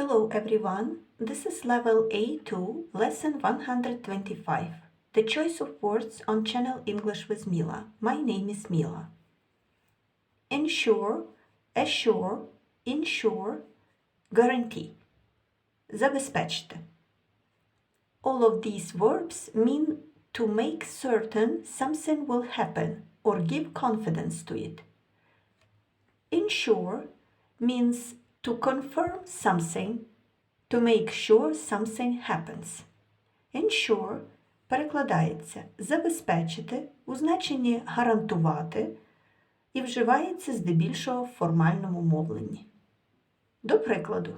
Hello everyone, this is level A2, lesson 125. The choice of words on channel English with Mila. My name is Mila. Ensure, assure, insure, guarantee. Забезпечте. All of these verbs mean to make certain something will happen or give confidence to it. Ensure means to confirm something, to make sure something happens. Ensure перекладається забезпечити у значенні гарантувати і вживається здебільшого в формальному мовленні. До прикладу,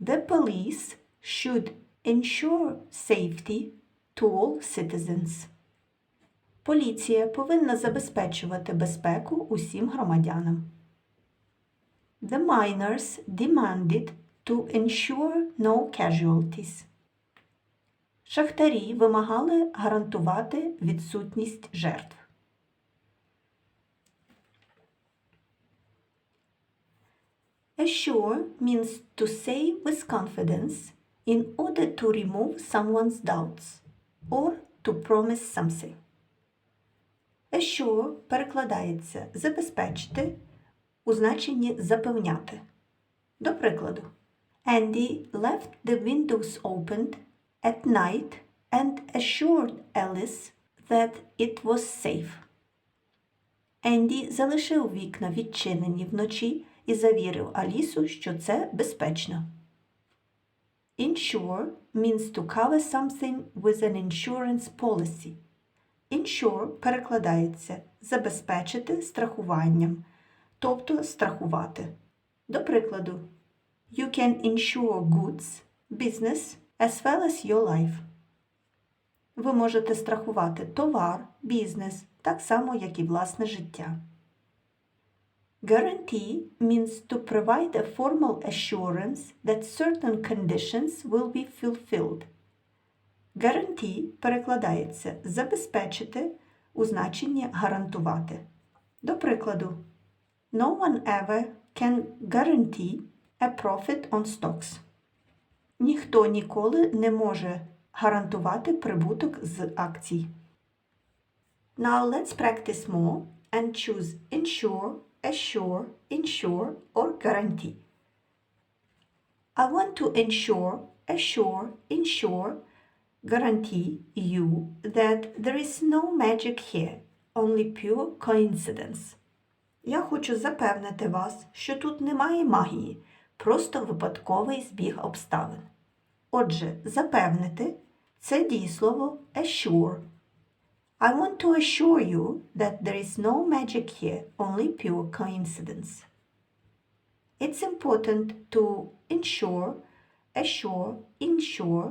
The police should ensure safety to all citizens. Поліція повинна забезпечувати безпеку усім громадянам. The miners demanded to ensure no casualties. Шахтарі вимагали гарантувати відсутність жертв. Assure means to say with confidence in order to remove someone's doubts or to promise something. Assure перекладається забезпечити у значенні запевняти. До прикладу, Andy left the windows opened at night and assured Alice that it was safe. Енді залишив вікна відчинені вночі і завірив Алісу, що це безпечно. Insure means to cover something with an insurance policy. Insure перекладається забезпечити страхуванням, тобто страхувати. До прикладу, You can insure goods, business, as well as your life. Ви можете страхувати товар, бізнес, так само, як і власне життя. Guarantee means to provide a formal assurance that certain conditions will be fulfilled. Guarantee перекладається забезпечити у значенні гарантувати. До прикладу, No one ever can guarantee a profit on stocks. Ніхто ніколи не може гарантувати прибуток з акцій. Now let's practice more and choose insure, assure, insure or guarantee. I want to ensure, assure, insure, guarantee you that there is no magic here, only pure coincidence. Я хочу запевнити вас, що тут немає магії, просто випадковий збіг обставин. Отже, запевнити це дієслово assure. I want to assure you that there is no magic here, only pure coincidence. It's important to insure, assure, insure,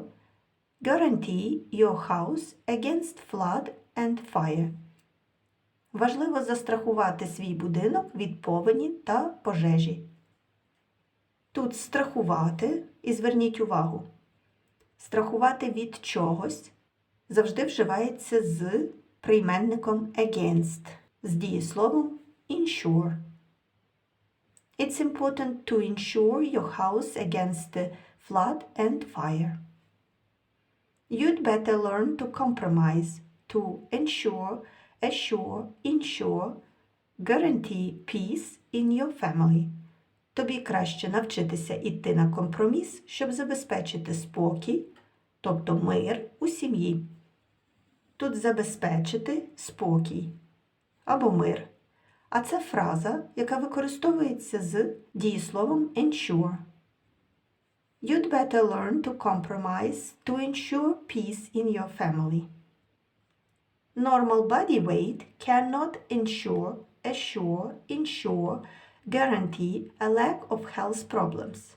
guarantee your house against flood and fire. Важливо застрахувати свій будинок від повені та пожежі. Тут страхувати, і зверніть увагу, страхувати від чогось завжди вживається з прийменником against, з дієсловом insure. It's important to insure your house against the flood and fire. You'd better learn to compromise, to ensure, assure, insure, guarantee peace in your family. Тобі краще навчитися йти на компроміс, щоб забезпечити спокій, тобто мир у сім'ї. Тут забезпечити спокій або мир. А це фраза, яка використовується з дієсловом ensure. You'd better learn to compromise to ensure peace in your family. Normal body weight cannot ensure, assure, insure, guarantee a lack of health problems.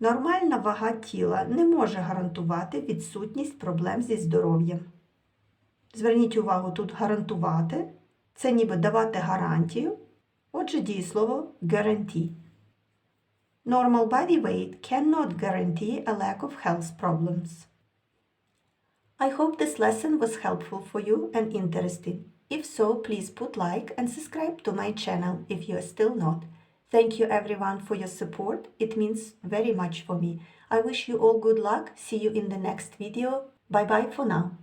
Нормальна вага тіла не може гарантувати відсутність проблем зі здоров'ям. Зверніть увагу, тут гарантувати це ніби давати гарантію. Отже, дієслово guarantee. Normal body weight cannot guarantee a lack of health problems. I hope this lesson was helpful for you and interesting. If so, please put like and subscribe to my channel if you are still not. Thank you everyone for your support. It means very much for me. I wish you all good luck. See you in the next video. Bye bye for now.